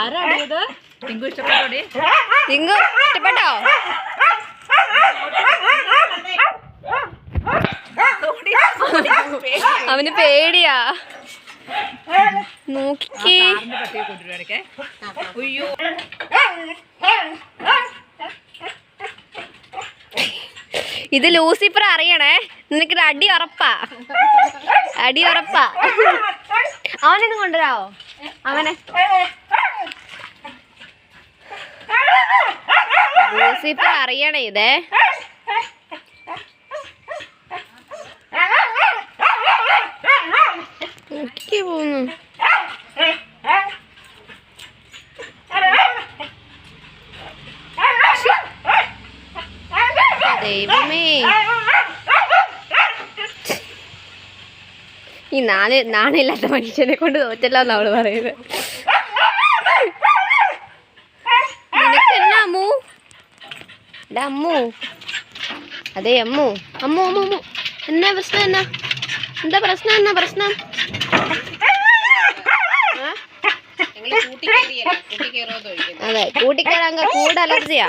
ആരാടിയത് ടിങ്കു ഇഷ്ടപ്പെട്ടോടി? തിങ്കു ഇഷ്ടപ്പെട്ടോ? അവന് പേടിയാ. നോക്കി. അയ്യോ ഇത് ലൂസിഫർ അറിയണേ. നിനക്കൊരു അടി ഉറപ്പാ. അടി ഉറപ്പാ. അവനൊന്നും കൊണ്ടുവരാവോ? അവനെ. ലൂസിഫർ അറിയണേ ഇതേ. നോക്കിക്കേ പോന്നു. ദൈവമേ. ഈ നാണ നാണില്ലാത്ത മനുഷ്യനെ കൊണ്ട് തോറ്റല്ലോ എന്നവൾ അവൾ പറയുന്നത്. അമ്മു? എടാ അമ്മു. അതെ അമ്മു. അമ്മു അമ്മു അമ്മു. എന്നാ പ്രശ്നം എന്നാ? എന്താ പ്രശ്നം എന്നാ പ്രശ്നം? അതെ കൂട്ടിക്കയറാൻ കൂട് അലർജിയാ.